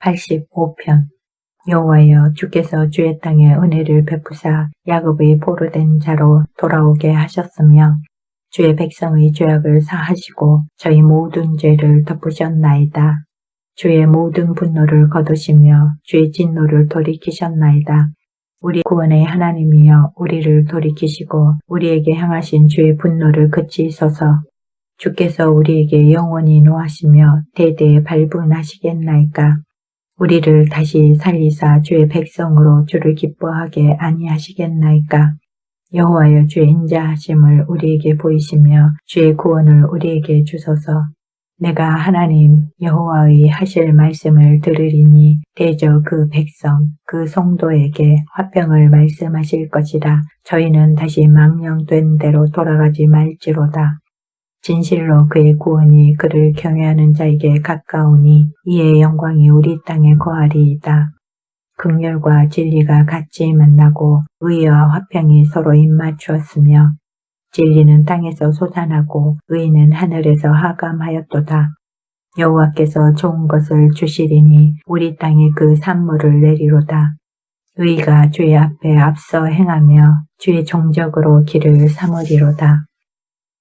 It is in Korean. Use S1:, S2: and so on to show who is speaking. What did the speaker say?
S1: 85편 여호와여 주께서 주의 땅에 은혜를 베푸사 야곱의 보로된 자로 돌아오게 하셨으며 주의 백성의 죄악을 사하시고 저희 모든 죄를 덮으셨나이다. 주의 모든 분노를 거두시며 주의 진노를 돌이키셨나이다. 우리 구원의 하나님이여 우리를 돌이키시고 우리에게 향하신 주의 분노를 그치소서. 주께서 우리에게 영원히 노하시며 대대에 발분하시겠나이까. 우리를 다시 살리사 주의 백성으로 주를 기뻐하게 아니하시겠나이까. 여호와여 주의 인자하심을 우리에게 보이시며 주의 구원을 우리에게 주소서. 내가 하나님 여호와의 하실 말씀을 들으리니 대저 그 백성 그 성도에게 화평을 말씀하실 것이라 저희는 다시 망령된 대로 돌아가지 말지로다. 진실로 그의 구원이 그를 경외하는 자에게 가까우니 이의 영광이 우리 땅에 거하리이다. 극렬과 진리가 같이 만나고 의와 화평이 서로 입맞추었으며 진리는 땅에서 솟아나고 의는 하늘에서 하감하였도다. 여호와께서 좋은 것을 주시리니 우리 땅에 그 산물을 내리로다. 의가 주의 앞에 앞서 행하며 주의 종적으로 길을 삼으리로다.